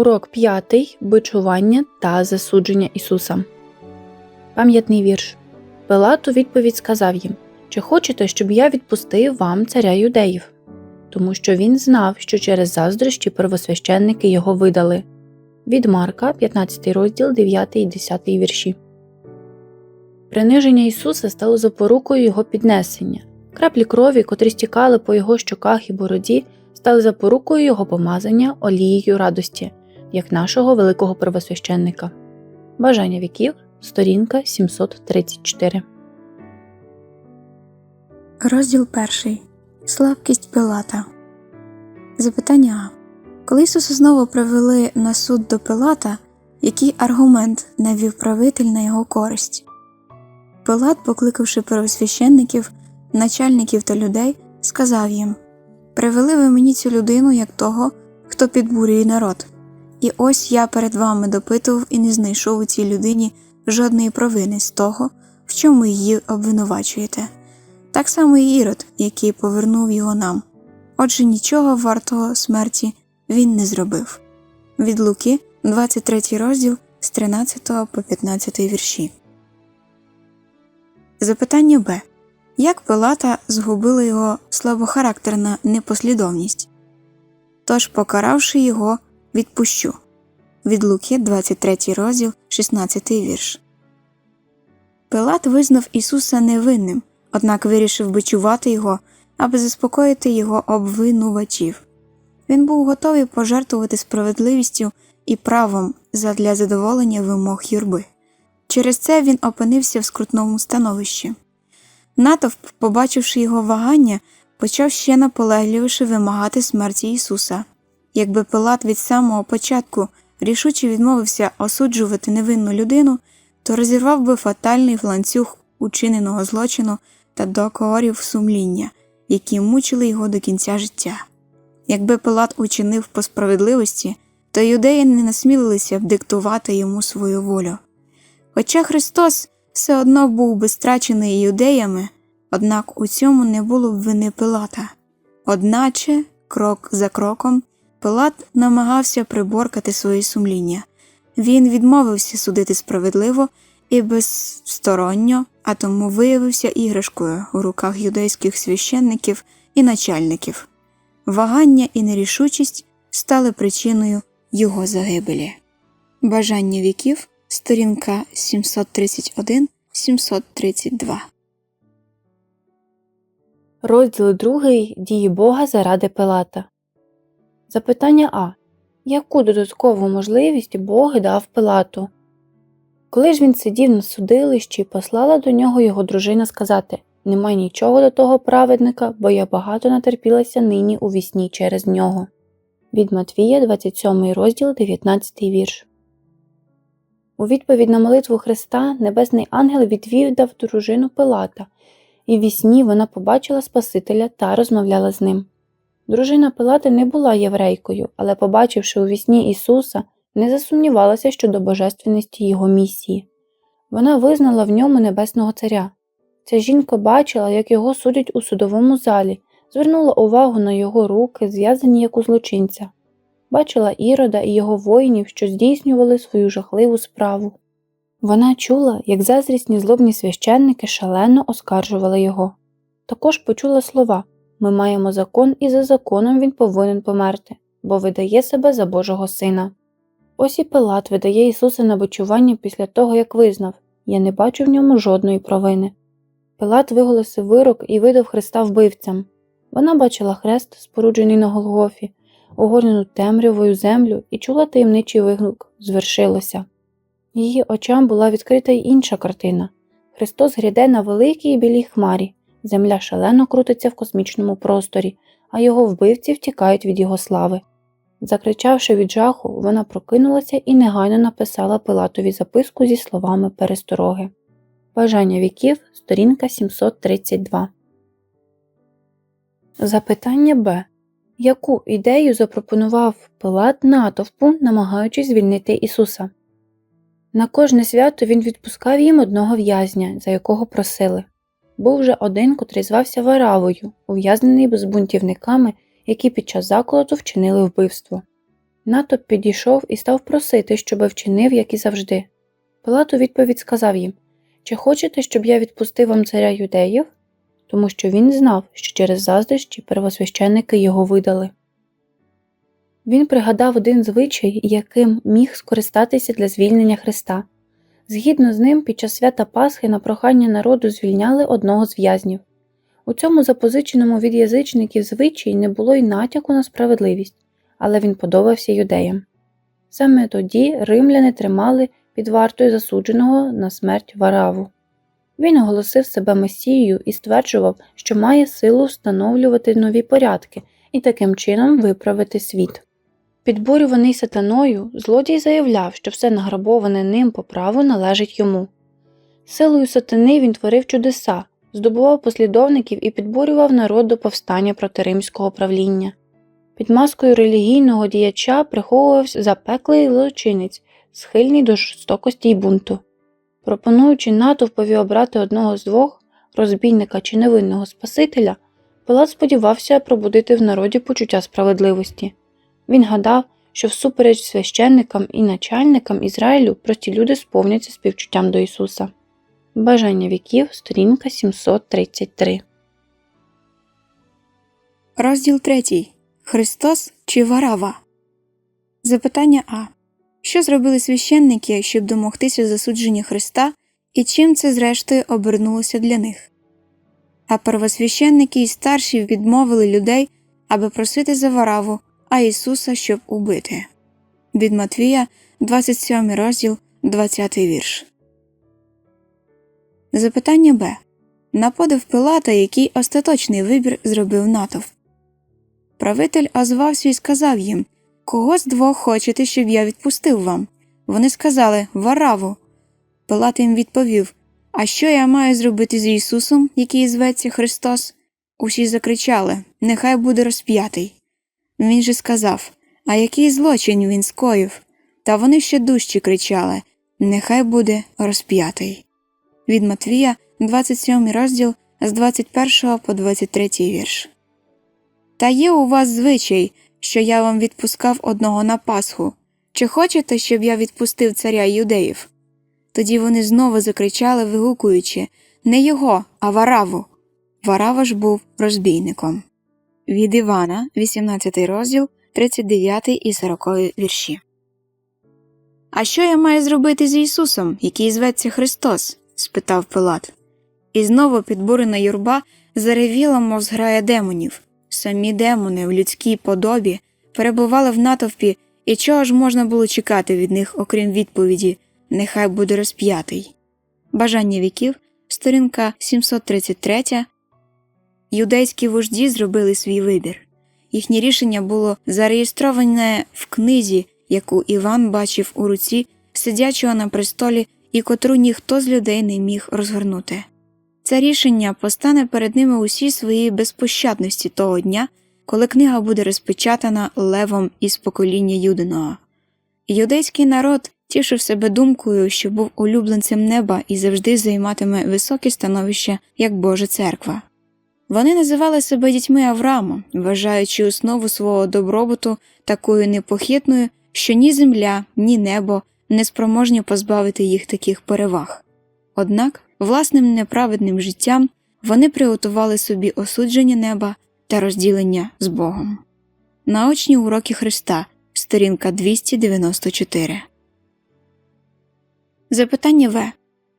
Урок п'ятий бичування та засудження Ісуса. Пам'ятний вірш. Пилат у відповідь сказав їм Чи хочете, щоб я відпустив вам царя юдеїв? Тому що він знав, що через заздрощі первосвященники його видали. Від Марка, 15 розділ, 9 і 10 вірші. Приниження Ісуса стало запорукою його піднесення. Краплі крові, котрі стікали по його щоках і бороді, стали запорукою його помазання олією радості, як нашого великого первосвященника. Бажання віків, сторінка 734. Розділ перший. Слабкість Пилата. Запитання. Коли Ісуса знову привели на суд до Пилата, який аргумент навів правитель на його користь? Пилат, покликавши первосвященників, начальників та людей, сказав їм Привели ви мені цю людину як того, хто підбурює народ. І ось я перед вами допитував і не знайшов у цій людині жодної провини з того, в чому її обвинувачуєте. Так само і Ірод, який повернув його нам. Отже, нічого вартого смерті він не зробив. Від Луки, 23 розділ з 13 по 15 вірші. Запитання Б. Як Пилата згубила його слабохарактерна непослідовність? Тож, покаравши його, відпущу. Від Луки, 23 розділ, 16 вірш. Пилат визнав Ісуса невинним, однак вирішив бичувати його, аби заспокоїти його обвинувачів. Він був готовий пожертвувати справедливістю і правом задля задоволення вимог юрби. Через це він опинився в скрутному становищі. Натовп, побачивши його вагання, почав ще наполегливіше вимагати смерті Ісуса. Якби Пилат від самого початку рішуче відмовився осуджувати невинну людину, то розірвав би фатальний ланцюг учиненого злочину та докорів сумління, які мучили його до кінця життя. Якби Пилат учинив по справедливості, то юдеї не насмілилися б диктувати йому свою волю. Хоча Христос все одно був би страчений юдеями, однак у цьому не було б вини Пилата. Одначе, крок за кроком, Пилат намагався приборкати своє сумління. Він відмовився судити справедливо і безсторонньо, а тому виявився іграшкою у руках юдейських священників і начальників. Вагання і нерішучість стали причиною його загибелі. Бажання віків, сторінка 731-732. Розділ другий дії Бога заради Пилата. Запитання А. Яку додаткову можливість Бог дав Пилату? Коли ж він сидів на судилищі, послала до нього його дружина сказати Нема нічого до того праведника, бо я багато натерпілася нині у вісні через нього. Від Матвія, 27 розділ, 19 вірш. У відповідь на молитву Христа небесний ангел відвів дав дружину Пилата, і вісні вона побачила Спасителя та розмовляла з ним. Дружина Пилата не була єврейкою, але, побачивши у вісні Ісуса, не засумнівалася щодо божественності його місії. Вона визнала в ньому небесного царя. Ця жінка бачила, як його судять у судовому залі, звернула увагу на його руки, зв'язані як у злочинця, бачила Ірода і його воїнів, що здійснювали свою жахливу справу. Вона чула, як зазрісні злобні священники шалено оскаржували його. Також почула слова ми маємо закон, і за законом він повинен померти, бо видає себе за Божого Сина. Ось і Пилат видає Ісуса на бичування після того, як визнав Я не бачу в ньому жодної провини. Пилат виголосив вирок і видав Христа вбивцям. Вона бачила хрест, споруджений на Голгофі, огорнену темрявою землю і чула таємничий вигук звершилося. Її очам була відкрита й інша картина Христос гряде на великій білій хмарі, земля шалено крутиться в космічному просторі, а його вбивці втікають від його слави. Закричавши від жаху, вона прокинулася і негайно написала Пилатові записку зі словами перестороги. Бажання віків, сторінка 732. Запитання Б. Яку ідею запропонував Пилат натовпу, намагаючись звільнити Ісуса? На кожне свято він відпускав їм одного в'язня, за якого просили. Був вже один, котрий звався Варавою, ув'язнений з бунтівниками, які під час заколоту вчинили вбивство. Натовп підійшов і став просити, щоби вчинив, як і завжди. Пилат у відповідь сказав їм Чи хочете, щоб я відпустив вам царя юдеїв? Тому що він знав, що через заздрощі первосвященники його видали. Він пригадав один звичай, яким міг скористатися для звільнення Христа. Згідно з ним, під час свята Пасхи на прохання народу звільняли одного з в'язнів. У цьому запозиченому від язичників звичаї не було й натяку на справедливість, але він подобався юдеям. Саме тоді римляни тримали під вартою засудженого на смерть вараву. Він оголосив себе месією і стверджував, що має силу встановлювати нові порядки і таким чином виправити світ. Підбурюваний сатаною, злодій заявляв, що все награбоване ним по праву належить йому. Силою сатани він творив чудеса, здобував послідовників і підбурював народ до повстання проти римського правління. Під маскою релігійного діяча приховувався запеклий злочинець, схильний до жорстокості й бунту. Пропонуючи натовпові обрати одного з двох розбійника чи невинного Спасителя, Пилат сподівався пробудити в народі почуття справедливості. Він гадав, що всупереч священникам і начальникам Ізраїлю прості люди сповняться співчуттям до Ісуса. Бажання віків, сторінка 733. Розділ 3. Христос чи Варава? Запитання А. Що зробили священники, щоб домогтися засудження Христа, і чим це зрештою обернулося для них? А первосвященники і старші відмовили людей, аби просити за Вараву, а Ісуса, щоб убити. Від Матвія, 27 розділ, 20 вірш. Запитання Б. На подив Пилата, який остаточний вибір зробив натовп. Правитель озвався і сказав їм Кого з двох хочете, щоб я відпустив вам? Вони сказали Вараву. Пилат їм відповів А що я маю зробити з Ісусом, який зветься Христос? Усі закричали Нехай буде розп'ятий. Він же сказав А який злочин він скоїв? Та вони ще дужче кричали Нехай буде розп'ятий. Від Матвія, 27 розділ з 21 по 23 вірш. Та є у вас звичай, що я вам відпускав одного на Пасху. Чи хочете, щоб я відпустив царя юдеїв? Тоді вони знову закричали, вигукуючи не його, а Вараву. Варава ж був розбійником. Від Івана, 18 розділ, 39 і 40 вірші. А що я маю зробити з Ісусом, який зветься Христос? спитав Пилат. І знову підбурена юрба заревіла, мов зграя демонів. Самі демони в людській подобі перебували в натовпі, і чого ж можна було чекати від них, окрім відповіді Нехай буде розп'ятий. Бажання віків, сторінка 733. Юдейські вожді зробили свій вибір. Їхнє рішення було зареєстроване в книзі, яку Іван бачив у руці, сидячого на престолі і котру ніхто з людей не міг розгорнути. Це рішення постане перед ними усій своїй безпощадності того дня, коли книга буде розпечатана левом із покоління Юдиного. Юдейський народ тішив себе думкою, що був улюбленцем неба і завжди займатиме високе становище як Божа церква. Вони називали себе дітьми Авраама, вважаючи основу свого добробуту такою непохитною, що ні земля, ні небо не спроможні позбавити їх таких переваг. Однак власним неправедним життям вони приготували собі осудження неба та розділення з Богом. Наочні уроки Христа, сторінка 294. Запитання В.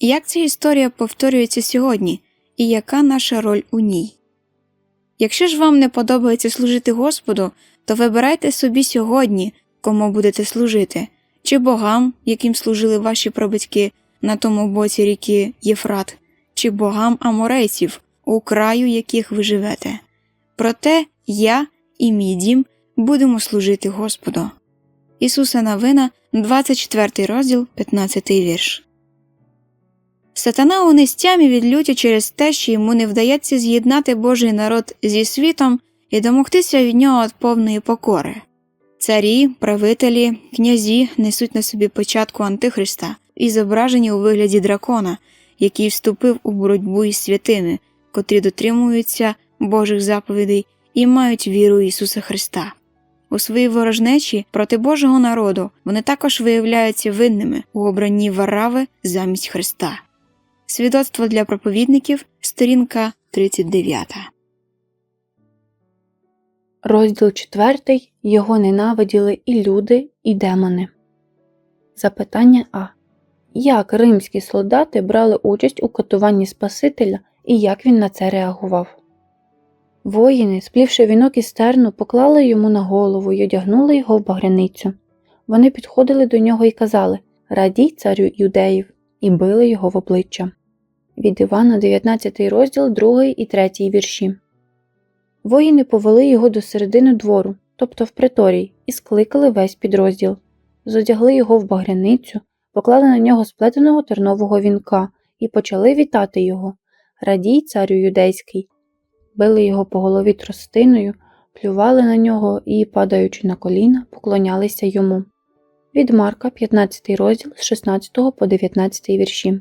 Як ця історія повторюється сьогодні, і яка наша роль у ній? Якщо ж вам не подобається служити Господу, то вибирайте собі сьогодні, кому будете служити, чи богам, яким служили ваші прабатьки на тому боці ріки Єфрат, чи богам аморейців, у краю яких ви живете. Проте я і мій дім будемо служити Господу. Ісуса Новина, 24 розділ, 15 вірш. Сатана у нестямі від люті через те, що йому не вдається з'єднати Божий народ зі світом і домогтися від нього від повної покори. Царі, правителі, князі несуть на собі початку Антихриста і зображені у вигляді дракона, який вступив у боротьбу із святими, котрі дотримуються Божих заповідей і мають віру Ісуса Христа. У своїй ворожнечі проти Божого народу вони також виявляються винними у обранні Варави замість Христа. Свідоцтво для проповідників, сторінка 39. Розділ 4. Його ненавиділи і люди, і демони. Запитання А. Як римські солдати брали участь у катуванні Спасителя і як він на це реагував? Воїни, сплівши вінок із терну, поклали йому на голову й одягнули його в багряницю. Вони підходили до нього і казали Радій царю юдеїв, і били його в обличчя. Від Івана, 19 розділ, 2 і 3 вірші. Воїни повели його до середини двору, тобто в приторій, і скликали весь підрозділ. Зодягли його в багряницю, поклали на нього сплетеного тернового вінка і почали вітати його. Радій, царю юдейський. Били його по голові тростиною, плювали на нього і, падаючи на коліна, поклонялися йому. Від Марка, 15 розділ з 16 по 19 вірші.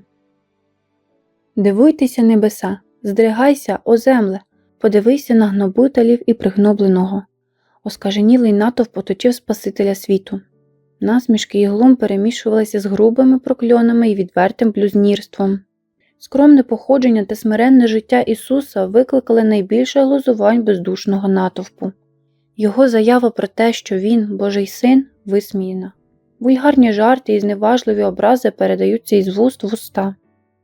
Дивуйтеся, небеса, здригайся, о земле, подивися на гнобителів і пригнобленого. Оскаженілий натовп поточив Спасителя світу. Насмішки і глум перемішувалися з грубими прокльонами і відвертим блюзнірством. Скромне походження та смиренне життя Ісуса викликали найбільше глузувань бездушного натовпу. Його заява про те, що Він, Божий син, висміяна. Вульгарні жарти і зневажливі образи передаються із вуст в уста.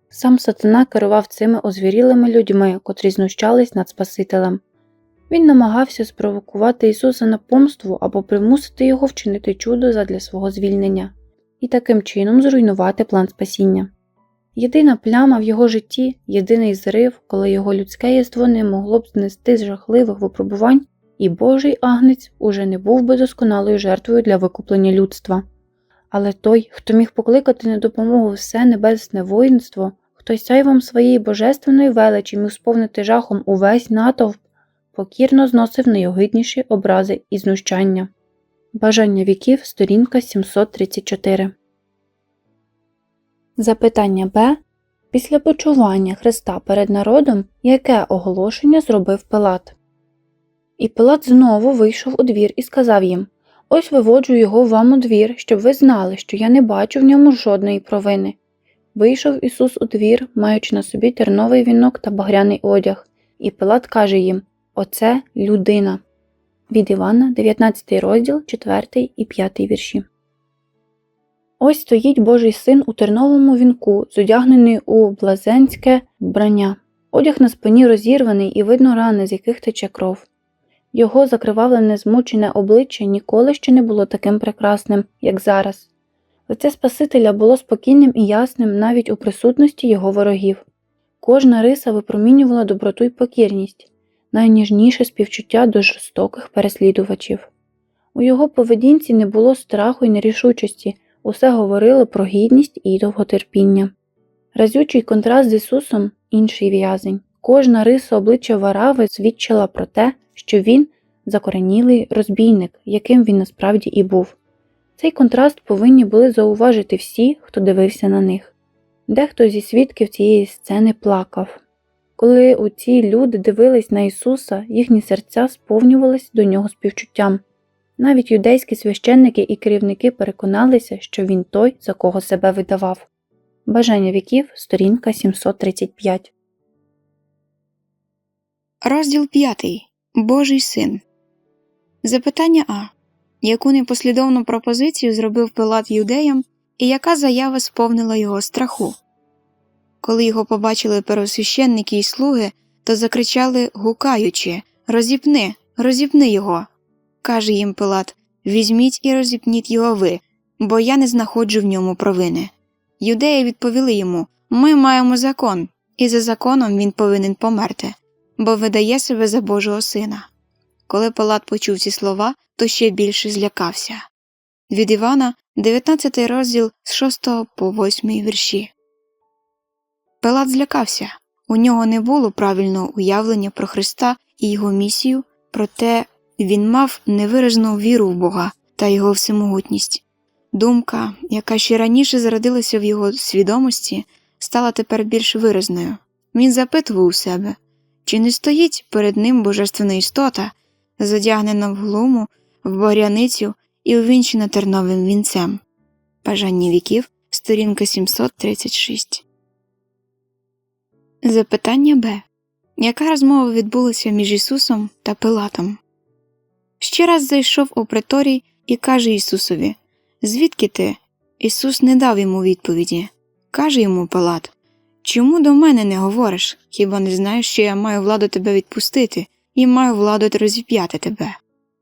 Сам сатана керував цими озвірілими людьми, котрі знущались над Спасителем. Він намагався спровокувати Ісуса на помству або примусити його вчинити чудо задля свого звільнення і таким чином зруйнувати план спасіння. Єдина пляма в його житті, єдиний зрив, коли його людське єство не могло б знести з жахливих випробувань, і Божий агнець уже не був би досконалою жертвою для викуплення людства. Але той, хто міг покликати на допомогу все небесне воїнство, хто сяйвом своєї божественної величі міг сповнити жахом увесь натовп, покірно зносив найогидніші образи і знущання. Бажання віків, сторінка 734. Запитання Б. Після почування Христа перед народом, яке оголошення зробив Пилат? І Пилат знову вийшов у двір і сказав їм Ось виводжу його вам у двір, щоб ви знали, що я не бачу в ньому жодної провини. Вийшов Ісус у двір, маючи на собі терновий вінок та багряний одяг, і Пилат каже їм Оце людина. Від Івана, 19 розділ, 4 і 5 вірші. Ось стоїть Божий син у терновому вінку, зодягнений у блазенське вбрання. Одяг на спині розірваний і видно рани, з яких тече кров. Його закривавлене змучене обличчя ніколи ще не було таким прекрасним, як зараз. Лице Спасителя було спокійним і ясним навіть у присутності його ворогів. Кожна риса випромінювала доброту й покірність, найніжніше співчуття до жорстоких переслідувачів. У його поведінці не було страху й нерішучості, усе говорило про гідність і довготерпіння. Разючий контраст з Ісусом інший в'язень. Кожна риса обличчя Варави свідчила про те, що він закоренілий розбійник, яким він насправді і був. Цей контраст повинні були зауважити всі, хто дивився на них. Дехто зі свідків цієї сцени плакав. Коли у ці люди дивились на Ісуса, їхні серця сповнювались до нього співчуттям. Навіть юдейські священники і керівники переконалися, що він той, за кого себе видавав. Бажання віків, сторінка 735. Розділ 5. Божий син. Запитання А. Яку непослідовну пропозицію зробив Пилат юдеям, і яка заява сповнила його страху? Коли його побачили первосвященники і слуги, то закричали, гукаючи Розіпни, розіпни його. каже їм Пилат Візьміть і розіпніть його ви, бо я не знаходжу в ньому провини. Юдеї відповіли йому Ми маємо закон, і за законом він повинен померти, бо видає себе за Божого сина. Коли Пилат почув ці слова, то ще більше злякався. Від Івана, 19 розділ з 6 по 8 вірші. Пилат злякався. У нього не було правильного уявлення про Христа і його місію, проте він мав невиражену віру в Бога та його всемогутність. Думка, яка ще раніше зародилася в його свідомості, стала тепер більш виразною. Він запитував у себе, чи не стоїть перед ним божественна істота, задягнена в глуму, в багряницю і увінчена терновим вінцем. Бажання віків, сторінка 736. Запитання Б. Яка розмова відбулася між Ісусом та Пилатом? Ще раз зайшов у приторій і каже Ісусові Звідки ти? Ісус не дав йому відповіді. Каже йому Пилат Чому до мене не говориш? Хіба не знаєш, що я маю владу тебе відпустити і маю владу розіп'яти тебе?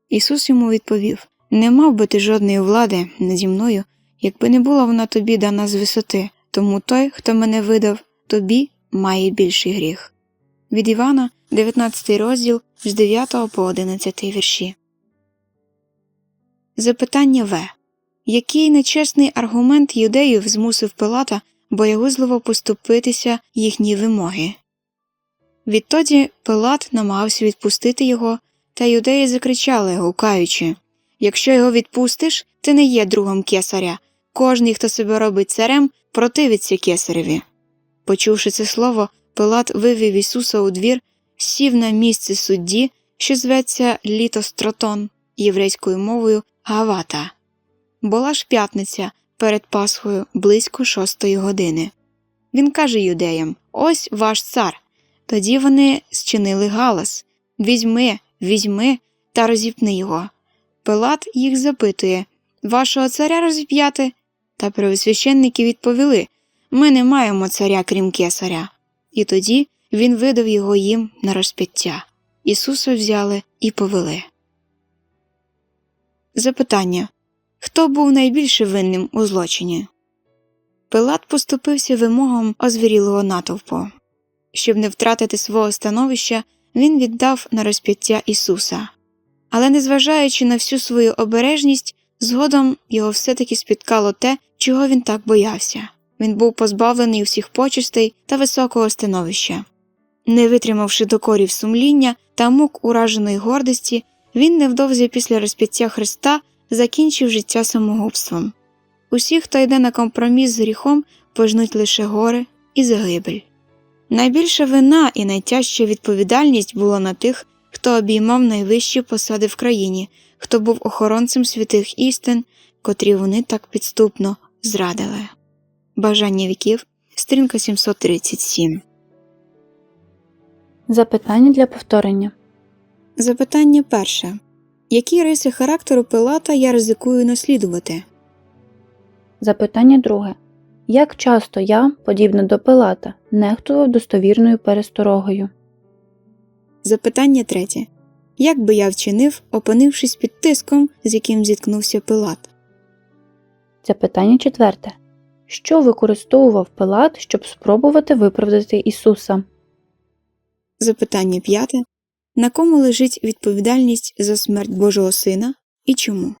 Ісус йому відповів Не мав би ти жодної влади наді мною, якби не була вона тобі дана з висоти, тому той, хто мене видав, тобі має більший гріх. Від Івана, 19 розділ з 9 по 11 вірші. Запитання В. Який нечесний аргумент юдеїв змусив Пилата боягузливо поступитися їхні вимоги? Відтоді Пилат намагався відпустити його, та юдеї закричали, гукаючи Якщо його відпустиш, ти не є другом кесаря. Кожний, хто себе робить царем, противиться кесареві. Почувши це слово, Пилат вивів Ісуса у двір, сів на місце судді, що зветься Літостротон, єврейською мовою Гавата. Була ж п'ятниця перед Пасхою близько шостої години. Він каже юдеям Ось ваш цар. Тоді вони зчинили галас Візьми, візьми та розіпни його. Пилат їх запитує Вашого царя розіп'яти? Та первосвященники відповіли Ми не маємо царя, крім кесаря. І тоді він видав його їм на розп'яття. Ісуса взяли і повели. Запитання Хто був найбільше винним у злочині? Пилат поступився вимогам озвірілого натовпу. Щоб не втратити свого становища, він віддав на розп'яття Ісуса. Але, незважаючи на всю свою обережність, згодом його все таки спіткало те, чого він так боявся він був позбавлений усіх почестей та високого становища. Не витримавши докорів сумління та мук ураженої гордості, він невдовзі після розп'яття Христа закінчив життя самогубством. Усі, хто йде на компроміс з гріхом, пожнуть лише горе і загибель. Найбільша вина і найтяжча відповідальність була на тих, хто обіймав найвищі посади в країні, хто був охоронцем святих істин, котрі вони так підступно зрадили. Бажання віків, сторінка 737. Запитання для повторення. Запитання перше. Які риси характеру Пилата я ризикую наслідувати? Запитання друге. Як часто я, подібно до Пилата, нехтував достовірною пересторогою? Запитання третє. Як би я вчинив, опинившись під тиском, з яким зіткнувся Пилат? Запитання четверте. Що використовував Пилат, щоб спробувати виправдати Ісуса? Запитання п'яте. На кому лежить відповідальність за смерть Божого Сина і чому?